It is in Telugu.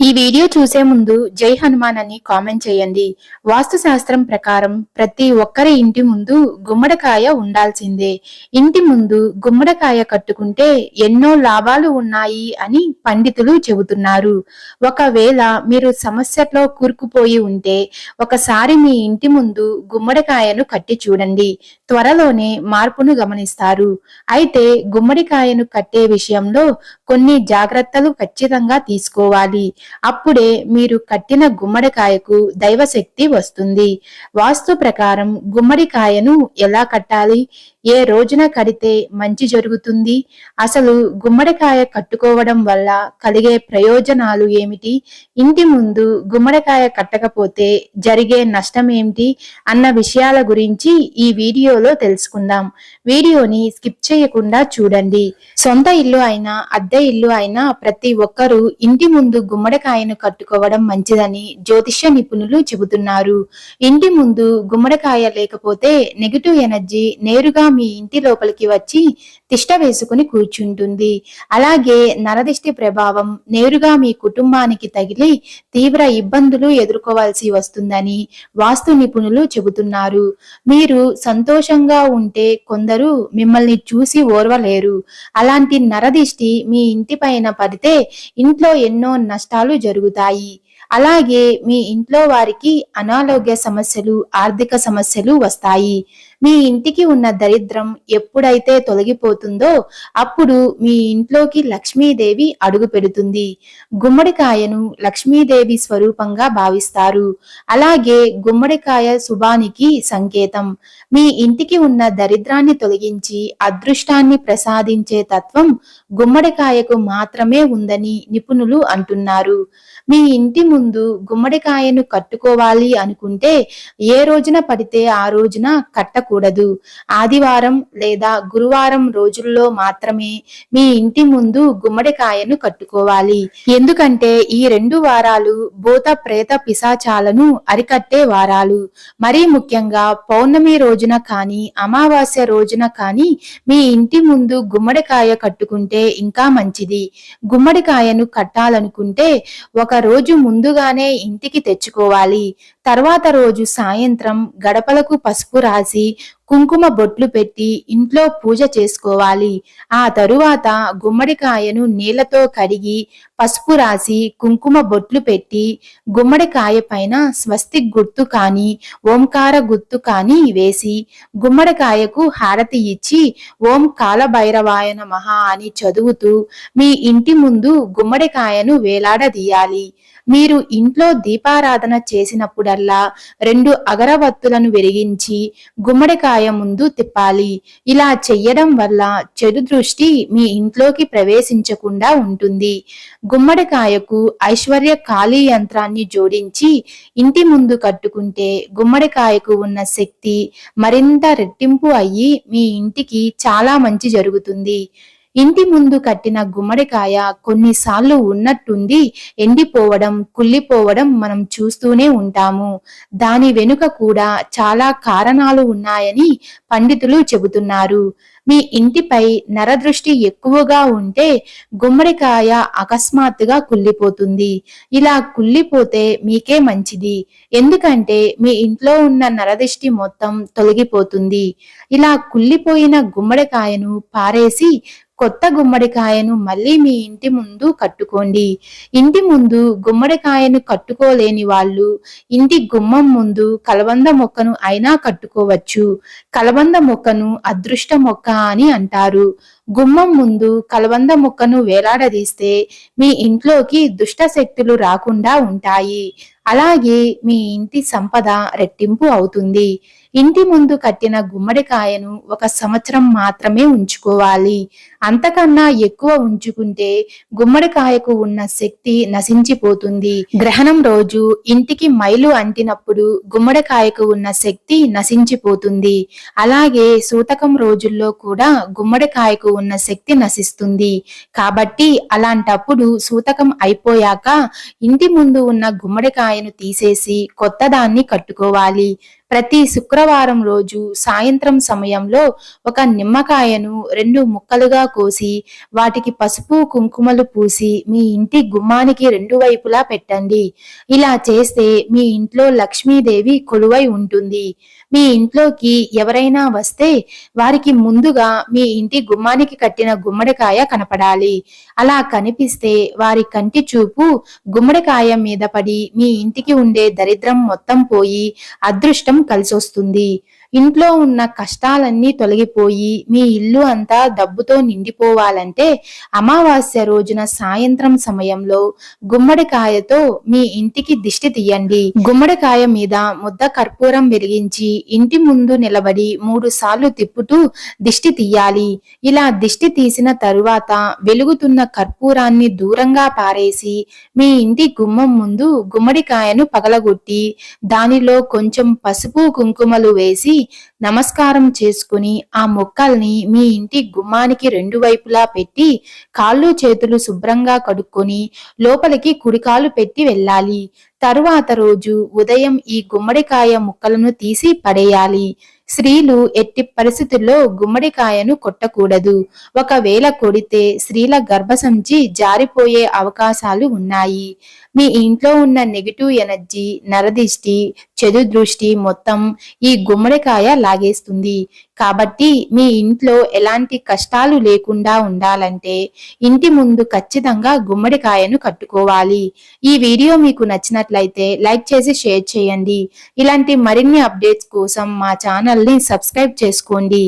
ఈ వీడియో చూసే ముందు జై హనుమాన్ అని కామెంట్ చేయండి. వాస్తు శాస్త్రం ప్రకారం ప్రతి ఒక్కరి ఇంటి ముందు గుమ్మడికాయ ఉండాల్సిందే. ఇంటి ముందు గుమ్మడికాయ కట్టుకుంటే ఎన్నో లాభాలు ఉన్నాయి అని పండితులు చెబుతున్నారు. ఒకవేళ మీరు సమస్యలో కూరుకుపోయి ఉంటే ఒకసారి మీ ఇంటి ముందు గుమ్మడికాయను కట్టి చూడండి. త్వరలోనే మార్పును గమనిస్తారు. అయితే గుమ్మడికాయను కట్టే విషయంలో కొన్ని జాగ్రత్తలు ఖచ్చితంగా తీసుకోవాలి. అప్పుడే మీరు కట్టిన గుమ్మడికాయకు దైవశక్తి వస్తుంది. వాస్తు ప్రకారం గుమ్మడికాయను ఎలా కట్టాలి? ఏ రోజున కడితే మంచి జరుగుతుంది? అసలు గుమ్మడికాయ కట్టుకోవడం వల్ల కలిగే ప్రయోజనాలు ఏమిటి? ఇంటి ముందు గుమ్మడికాయ కట్టకపోతే జరిగే నష్టం ఏమిటి? అన్న విషయాల గురించి ఈ వీడియోలో తెలుసుకుందాం. వీడియోని స్కిప్ చేయకుండా చూడండి. సొంత ఇల్లు అయినా అద్దె ఇల్లు అయినా ప్రతి ఒక్కరూ ఇంటి ముందు గుమ్మడి గుమ్మడికాయను కట్టుకోవడం మంచిదని జ్యోతిష్య నిపుణులు చెబుతున్నారు. ఇంటి ముందు గుమ్మడికాయ లేకపోతే నెగిటివ్ ఎనర్జీ నేరుగా మీ ఇంటి లోపలికి వచ్చి తిష్ట వేసుకుని కూర్చుంటుంది. అలాగే నరదిష్టి ప్రభావం నేరుగా మీ కుటుంబానికి తగిలి తీవ్ర ఇబ్బందులు ఎదుర్కోవాల్సి వస్తుందని వాస్తు నిపుణులు చెబుతున్నారు. మీరు సంతోషంగా ఉంటే కొందరు మిమ్మల్ని చూసి ఓర్వలేరు. అలాంటి నరదిష్టి మీ ఇంటి పైన పడితే ఇంట్లో ఎన్నో నష్టాలు జరుగుతాయి. అలాగే మీ ఇంట్లో వారికి అనారోగ్య సమస్యలు ఆర్థిక సమస్యలు వస్తాయి. మీ ఇంటికి ఉన్న దరిద్రం ఎప్పుడైతే తొలగిపోతుందో అప్పుడు మీ ఇంట్లోకి లక్ష్మీదేవి అడుగు పెడుతుంది. గుమ్మడికాయను లక్ష్మీదేవి స్వరూపంగా భావిస్తారు. అలాగే గుమ్మడికాయ శుభానికి సంకేతం. మీ ఇంటికి ఉన్న దరిద్రాన్ని తొలగించి అదృష్టాన్ని ప్రసాదించే తత్వం గుమ్మడికాయకు మాత్రమే ఉందని నిపుణులు అంటున్నారు. మీ ఇంటి ముందు గుమ్మడికాయను కట్టుకోవాలి అనుకుంటే ఏ రోజున పడితే ఆ రోజున కట్టకూడదు ఆదివారం లేదా గురువారం రోజుల్లో మాత్రమే మీ ఇంటి ముందు గుమ్మడికాయను కట్టుకోవాలి. ఎందుకంటే ఈ రెండు వారాలు భూత ప్రేత పిశాచాలను అరికట్టే వారాలు. మరీ ముఖ్యంగా పౌర్ణమి రోజున కానీ అమావాస్య రోజున కానీ మీ ఇంటి ముందు గుమ్మడికాయ కట్టుకుంటే ఇంకా మంచిది. గుమ్మడికాయను కట్టాలనుకుంటే ఒక రోజు ముందుగానే ఇంటికి తెచ్చుకోవాలి. తర్వాత రోజు సాయంత్రం గడపలకు పసుపు రాసి కుంకుమ బొట్లు పెట్టి ఇంట్లో పూజ చేసుకోవాలి. ఆ తరువాత గుమ్మడికాయను నీళ్ళతో కడిగి పసుపు రాసి కుంకుమ బొట్లు పెట్టి గుమ్మడికాయ పైన స్వస్తి గుర్తు కాని ఓంకార గుర్తు కాని వేసి గుమ్మడికాయకు హారతి ఇచ్చి ఓం కాలభైరవాయన మహా అని చదువుతూ మీ ఇంటి ముందు గుమ్మడికాయను వేలాడదీయాలి. మీరు ఇంట్లో దీపారాధన చేసినప్పుడల్లా రెండు అగరవత్తులను వెలిగించి గుమ్మడికాయ ముందు తిప్పాలి. ఇలా చెయ్యడం వల్ల చెడు దృష్టి మీ ఇంట్లోకి ప్రవేశించకుండా ఉంటుంది. గుమ్మడికాయకు ఐశ్వర్య ఖాళీ యంత్రాన్ని జోడించి ఇంటి ముందు కట్టుకుంటే గుమ్మడికాయకు ఉన్న శక్తి మరింత రెట్టింపు అయ్యి మీ ఇంటికి చాలా మంచి జరుగుతుంది. ఇంటి ముందు కట్టిన గుమ్మడికాయ కొన్నిసార్లు ఉన్నట్టుండి ఎండిపోవడం కుళ్ళిపోవడం మనం చూస్తూనే ఉంటాము. దాని వెనుక కూడా చాలా కారణాలు ఉన్నాయని పండితులు చెబుతున్నారు. మీ ఇంటిపై నరదృష్టి ఎక్కువగా ఉంటే గుమ్మడికాయ అకస్మాత్తుగా కుళ్ళిపోతుంది. ఇలా కుళ్ళిపోతే మీకే మంచిది. ఎందుకంటే మీ ఇంట్లో ఉన్న నరదృష్టి మొత్తం తొలగిపోతుంది. ఇలా కుళ్ళిపోయిన గుమ్మడికాయను పారేసి కొత్త గుమ్మడికాయను మళ్ళీ మీ ఇంటి ముందు కట్టుకోండి. ఇంటి ముందు గుమ్మడికాయను కట్టుకోలేని వాళ్ళు ఇంటి గుమ్మం ముందు కలబంద మొక్కను అయినా కట్టుకోవచ్చు. కలబంద మొక్కను అదృష్ట మొక్క అని అంటారు. గుమ్మం ముందు కలబంద ముక్కను వేలాడదీస్తే మీ ఇంట్లోకి దుష్ట శక్తులు రాకుండా ఉంటాయి. అలాగే మీ ఇంటి సంపద రెట్టింపు అవుతుంది. ఇంటి ముందు కట్టిన గుమ్మడికాయను ఒక సంవత్సరం మాత్రమే ఉంచుకోవాలి. అంతకన్నా ఎక్కువ ఉంచుకుంటే గుమ్మడికాయకు ఉన్న శక్తి నశించిపోతుంది. గ్రహణం రోజు ఇంటికి మైలు అంటినప్పుడు గుమ్మడికాయకు ఉన్న శక్తి నశించిపోతుంది. అలాగే సూతకం రోజుల్లో కూడా గుమ్మడికాయకు ఉన్న శక్తి నశిస్తుంది. కాబట్టి అలాంటప్పుడు సూతకం అయిపోయాక ఇంటి ముందు ఉన్న గుమ్మడికాయను తీసేసి కొత్త దాన్ని కట్టుకోవాలి. ప్రతి శుక్రవారం రోజు సాయంత్రం సమయంలో ఒక నిమ్మకాయను రెండు ముక్కలుగా కోసి వాటికి పసుపు కుంకుమలు పూసి మీ ఇంటి గుమ్మానికి రెండు వైపులా పెట్టండి. ఇలా చేస్తే మీ ఇంట్లో లక్ష్మీదేవి కొలువై ఉంటుంది. మీ ఇంట్లోకి ఎవరైనా వస్తే వారికి ముందుగా మీ ఇంటి గుమ్మానికి కట్టిన గుమ్మడికాయ కనపడాలి. అలా కనిపిస్తే వారి కంటి చూపు గుమ్మడికాయ మీద పడి మీ ఇంటికి ఉండే దరిద్రం మొత్తం పోయి అదృష్టం కలిసొస్తుంది. ఇంట్లో ఉన్న కష్టాలన్నీ తొలగిపోయి మీ ఇల్లు అంతా డబ్బుతో నిండిపోవాలంటే అమావాస్య రోజున సాయంత్రం సమయంలో గుమ్మడికాయతో మీ ఇంటికి దిష్టి తీయండి. గుమ్మడికాయ మీద ముద్ద కర్పూరం వెలిగించి ఇంటి ముందు నిలబడి మూడు సార్లు తిప్పుతూ దిష్టి తీయాలి. ఇలా దిష్టి తీసిన తరువాత వెలుగుతున్న కర్పూరాన్ని దూరంగా పారేసి మీ ఇంటి గుమ్మం ముందు గుమ్మడికాయను పగలగొట్టి దానిలో కొంచెం పసుపు కుంకుమలు వేసి నమస్కారం చేసుకుని ఆ మొక్కల్ని మీ ఇంటి గుమ్మానికి రెండు వైపులా పెట్టి కాళ్ళు చేతులు శుభ్రంగా కడుక్కొని లోపలికి కుడికాలు పెట్టి వెళ్ళాలి. తరువాత రోజు ఉదయం ఈ గుమ్మడికాయ ముక్కలను తీసి పడేయాలి. స్త్రీలు ఎట్టి పరిస్థితుల్లో గుమ్మడికాయను కొట్టకూడదు. ఒకవేళ కొడితే స్త్రీల గర్భసంచి జారిపోయే అవకాశాలు ఉన్నాయి. మీ ఇంట్లో ఉన్న నెగిటివ్ ఎనర్జీ నరదిష్టి చెడు దృష్టి మొత్తం ఈ గుమ్మడికాయ లాగేస్తుంది. కాబట్టి మీ ఇంట్లో ఎలాంటి కష్టాలు లేకుండా ఉండాలంటే ఇంటి ముందు ఖచ్చితంగా గుమ్మడికాయను కట్టుకోవాలి. ఈ వీడియో మీకు నచ్చినట్లయితే లైక్ చేసి షేర్ చేయండి. ఇలాంటి మరిన్ని అప్డేట్స్ కోసం మా ఛానల్ని సబ్స్క్రైబ్ చేసుకోండి.